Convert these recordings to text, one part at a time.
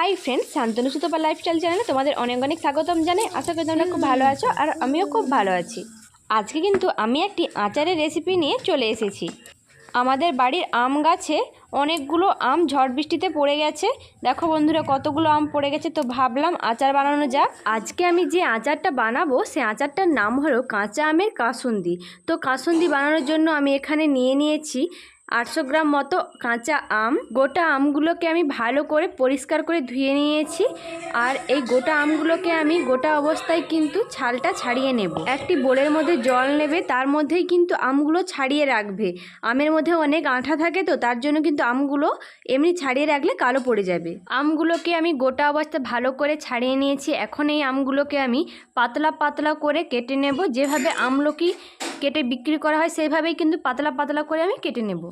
Hi friends Shantanu Sutapa lifestyle চ্যানেলে তোমাদের অনেক অনেক স্বাগতম জানাই। আশা করি তোমরা খুব ভালো আছো আর আমিও খুব ভালো আছি। আজকে কিন্তু আমি একটি আচারের রেসিপি নিয়ে চলে এসেছি। আমাদের বাড়ির আম গাছে অনেকগুলো আম ঝড় বৃষ্টিতে পড়ে গেছে। দেখো বন্ধুরা, কতগুলো আম পড়ে গেছে। তো ভাবলাম আচার বানানো যাক। আজকে আমি যে আচারটা বানাবো সে আচারটার নাম হলো কাঁচা আমের কাসুন্দি। তো কাসুন্দি বানানোর জন্য আমি এখানে নিয়ে নিয়েছি আটশো গ্রাম মতো কাঁচা আম। গোটা আমগুলোকে আমি ভালো করে পরিষ্কার করে ধুয়ে নিয়েছি। আর এই গোটা আমগুলোকে আমি গোটা অবস্থায় কিন্তু ছালটা ছাড়িয়ে নেব। একটি বোলের মধ্যে জল নেবে, তার মধ্যেই কিন্তু আমগুলো ছাড়িয়ে রাখবে। আমের মধ্যে অনেক আঠা থাকে তো, তার জন্য কিন্তু আমগুলো এমনি ছাড়িয়ে রাখলে কালো পড়ে যাবে। আমগুলোকে আমি গোটা অবস্থায় ভালো করে ছাড়িয়ে নিয়েছি। এখন এই আমগুলোকে আমি পাতলা পাতলা করে কেটে নেব। যেভাবে আমলকি কেটে বিক্রি করা হয় সেইভাবেই কিন্তু পাতলা পাতলা করে আমি কেটে নেব।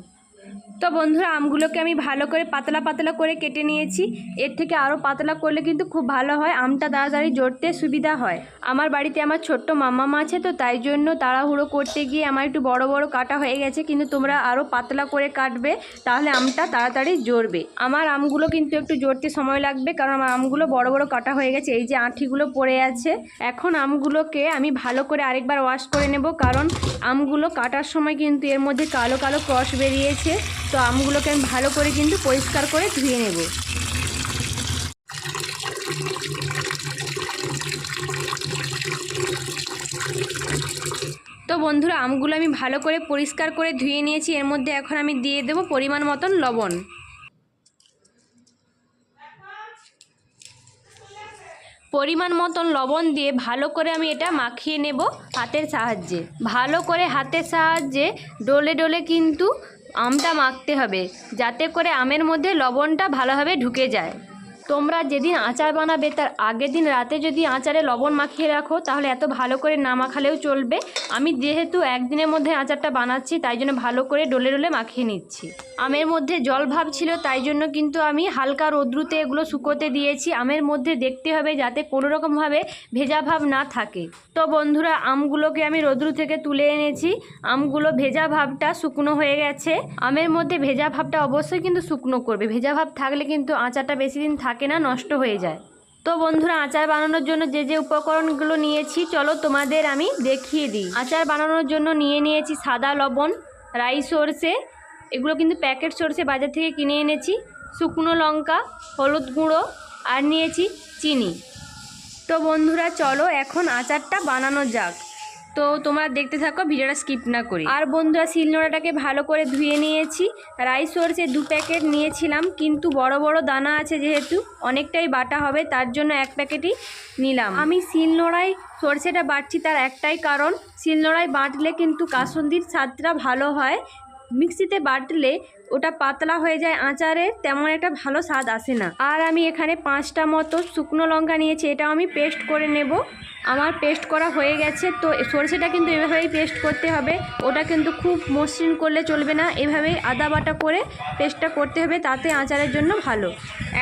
তো বন্ধুরা, আমগুলোকে আমি ভালো করে পাতলা পাতলা করে কেটে নিয়েছি। এর থেকে আরও পাতলা করলে কিন্তু খুব ভালো হয়। আমটা তাড়াতাড়ি জড়তে সুবিধা হয়। আমার বাড়িতে আমার ছোট্ট মামা মা আছে তো, তাই জন্য তাড়াহুড়ো করতে গিয়ে আমার একটু বড় বড় কাটা হয়ে গেছে। কিন্তু তোমরা আরও পাতলা করে কাটবে, তাহলে আমটা তাড়াতাড়ি জড়বে। আমার আমগুলো কিন্তু একটু জড়তে সময় লাগবে, কারণ আমার আমগুলো বড় বড় কাটা হয়ে গেছে। এই যে আঁঠিগুলো পড়ে আছে। এখন আমগুলোকে আমি ভালো করে আরেকবার ওয়াশ করে নেব, কারণ আমগুলো কাটার সময় কিন্তু এর মধ্যে কালো কালো ক্রস বেরিয়েছে। তো আমগুলোকে আমি ভালো করে কিন্তু পরিষ্কার করে ধুয়ে নেব। তো বন্ধুরা, আমগুলো আমি ভালো করে পরিষ্কার করে ধুয়ে নিয়েছি। এর মধ্যে এখন আমি দিয়ে দেবো পরিমাণ মতন লবণ। পরিমাণ মতন লবণ দিয়ে ভালো করে আমি এটা মাখিয়ে নেব হাতের সাহায্যে। ভালো করে হাতের সাহায্যে ডলে ডলে কিন্তু আমটা মাখতে হবে যাতে করে আমের মধ্যে লবণটা ভালোভাবে ঢুকে যায়। তোমরা যেদিন আচার বানাবে, তার আগের দিন রাতে যদি আচারে লবণ মাখিয়ে রাখো, তাহলে এত ভালো করে না মাখালেও চলবে। আমি যেহেতু একদিনের মধ্যে আচারটা বানাচ্ছি, তাই জন্য ভালো করে ডলে ডলে মাখিয়ে নিচ্ছি। আমের মধ্যে জল ভাব ছিল, তাই জন্য কিন্তু আমি হালকা রোদ্রুতে এগুলো শুকোতে দিয়েছি। আমের মধ্যে দেখতে হবে যাতে কোনো রকমভাবে ভেজা ভাব না থাকে। তো বন্ধুরা, আমগুলোকে আমি রোদ্রু থেকে তুলে এনেছি। আমগুলো ভেজা ভাবটা শুকনো হয়ে গেছে। আমের মধ্যে ভেজা ভাবটা অবশ্যই কিন্তু শুকনো করবে। ভেজা ভাব থাকলে কিন্তু আচারটা বেশি দিন থাকে না, নষ্ট হয়ে যায়। তো বন্ধুরা, আচার বানানোর জন্য যে যে উপকরণগুলো নিয়েছি, চলো তোমাদের আমি দেখিয়ে দিই। আচার বানানোর জন্য নিয়ে নিয়েছি সাদা লবণ, রাই সর্ষে, এগুলো কিন্তু প্যাকেট সর্ষে বাজার থেকে কিনে এনেছি। শুকনো লঙ্কা, হলুদ গুঁড়ো, আর নিয়েছি চিনি। তো বন্ধুরা, চলো এখন আচারটা বানানো যাক। তো তোমরা দেখতে থাকো, ভিডিওটা স্কিপ না করি। আর বন্ধুরা, শিলনোড়াটাকে ভালো করে ধুয়ে নিয়েছি। রাইস সর্ষে দু প্যাকেট নিয়েছিলাম, কিন্তু বড় বড় দানা আছে যেহেতু, অনেকটাই বাটা হবে, তার জন্য এক প্যাকেটই নিলাম। আমি শিলনোড়ায় সর্ষেটা বাটছি তার একটাই কারণ, শিলনোড়ায় বাটলে কিন্তু কাসন্দির স্বাদটা ভালো হয় মিক্সিতে বাটলে ওটা পাতলা হয়ে যায় আচারে, তেমন একটা ভালো স্বাদ আসে না। আর আমি এখানে পাঁচটা মতো শুকনো লঙ্কা নিয়েছি, এটাও আমি পেস্ট করে নেব। আমার পেস্ট করা হয়ে গেছে, তো সরষেটা কিন্তু এভাবেই পেস্ট করতে হবে। ওটা কিন্তু খুব মসৃণ করলে চলবে না, এভাবেই আদা বাটা করে পেস্টটা করতে হবে, তাতে আচারের জন্য ভালো।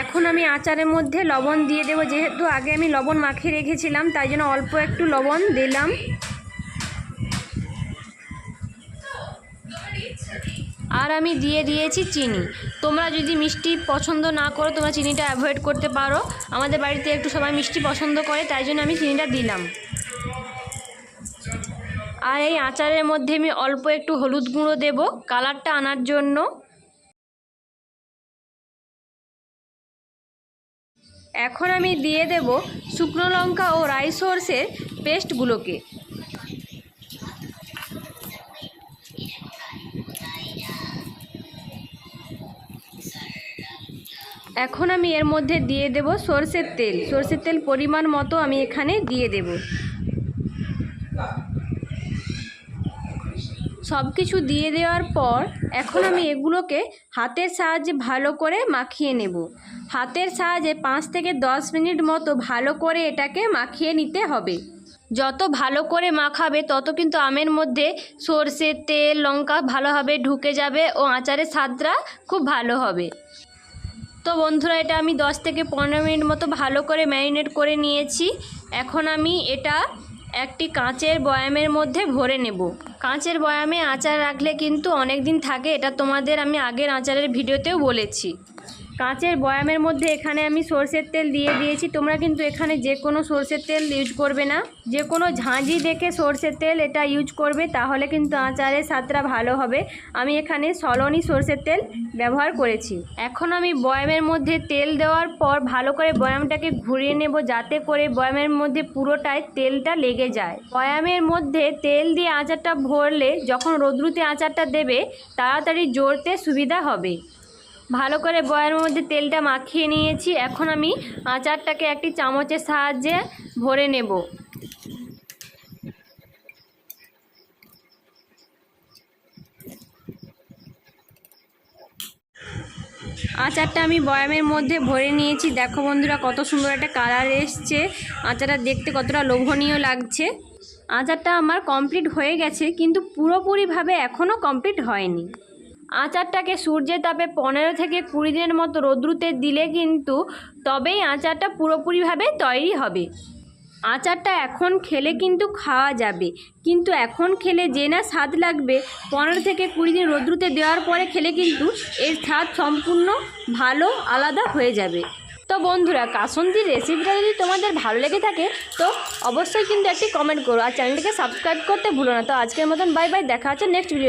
এখন আমি আচারের মধ্যে লবণ দিয়ে দেবো, যেহেতু আগে আমি লবণ মাখিয়ে রেখেছিলাম, তাই জন্য অল্প একটু লবণ দিলাম। আর আমি দিয়ে দিয়েছি চিনি। তোমরা যদি মিষ্টি পছন্দ না করো, তোমরা চিনিটা অ্যাভয়েড করতে পারো। আমাদের বাড়িতে একটু সবাই মিষ্টি পছন্দ করে, তাই জন্য আমি চিনিটা দিলাম। আর এই আচারের মধ্যে আমি অল্প একটু হলুদ গুঁড়ো দেব কালারটা আনার জন্য। এখন আমি দিয়ে দেব শুকনো লঙ্কা ও রাই সর্ষের পেস্টগুলোকে। এখন আমি এর মধ্যে দিয়ে দেব সর্ষের তেল। সর্ষের তেল পরিমাণ মতো আমি এখানে দিয়ে দেব। সব কিছু দিয়ে দেওয়ার পর এখন আমি এগুলোকে হাতের সাহায্যে ভালো করে মাখিয়ে নেব। হাতের সাহায্যে পাঁচ থেকে দশ মিনিট মতো ভালো করে এটাকে মাখিয়ে নিতে হবে। যত ভালো করে মাখাবে, তত কিন্তু আমের মধ্যে সর্ষে তেল, লঙ্কা ভালোভাবে ঢুকে যাবে ও আচারের স্বাদটা খুব ভালো হবে। তো বন্ধুরা, এটা আমি 10 থেকে পনেরো মিনিট মতো ভালো করে ম্যারিনেট করে নিয়েছি। এখন আমি এটা একটি কাঁচের বয়ামের মধ্যে ভরে নেব। কাঁচের বয়ামে আচার রাখলে কিন্তু অনেক দিন থাকে, এটা তোমাদের আমি আগের আচারের ভিডিওতেও বলেছি। কাঁচের বয়ামের মধ্যে এখানে আমি সর্ষের তেল দিয়ে দিয়েছি। তোমরা কিন্তু এখানে যে কোনো সর্ষের তেল ইউজ করবে না। যে কোনো ঝাঁঝি দেখে সর্ষের তেল এটা ইউজ করবে, তাহলে কিন্তু আচারের স্বাদটা ভালো হবে। আমি এখানে সলনি সর্ষের তেল ব্যবহার করেছি। এখন আমি বয়ামের মধ্যে তেল দেওয়ার পর ভালো করে বয়ামটাকে ঘুরিয়ে নেব, যাতে করে বয়ামের মধ্যে পুরোটায় তেলটা লেগে যায়। বয়ামের মধ্যে তেল দিয়ে আচারটা ভরলে যখন রোদ্রুতে আচারটা দেবে, তাড়াতাড়ি জড়তে সুবিধা হবে। ভালো করে বয়ামের মধ্যে তেলটা মাখিয়ে নিয়েছি। এখন আমি আচারটাকে একটি চামচের সাহায্যে ভরে নেব। আচারটা আমি বয়ামের মধ্যে ভরে নিয়েছি। দেখো বন্ধুরা কত সুন্দর একটা কালার এসছে। আচারটা দেখতে কতটা লোভনীয় লাগছে। আচারটা আমার কমপ্লিট হয়ে গেছে, কিন্তু পুরোপুরিভাবে এখনও কমপ্লিট হয়নি। আচারটাকে সূর্যের তাপে পনেরো থেকে কুড়ি দিনের মতো রোদ্রুতে দিলে কিন্তু তবেই আচারটা পুরোপুরিভাবে তৈরি হবে। আচারটা এখন খেলে কিন্তু খাওয়া যাবে। কিন্তু এখন খেলে যে না স্বাদ লাগবে, পনেরো থেকে কুড়ি দিন রোদ্রুতে দেওয়ার পরে খেলে কিন্তু এর স্বাদ সম্পূর্ণ ভালো, আলাদা হয়ে যাবে। তো বন্ধুরা, কাসন্দির রেসিপিটা যদি তোমাদের ভালো লেগে থাকে, তো অবশ্যই কিন্তু একটি কমেন্ট করো। আর চ্যানেলটিকে সাবস্ক্রাইব করতে ভুলো না। তো আজকের মতন বাই বাই দেখা হচ্ছে নেক্সট ভিডিও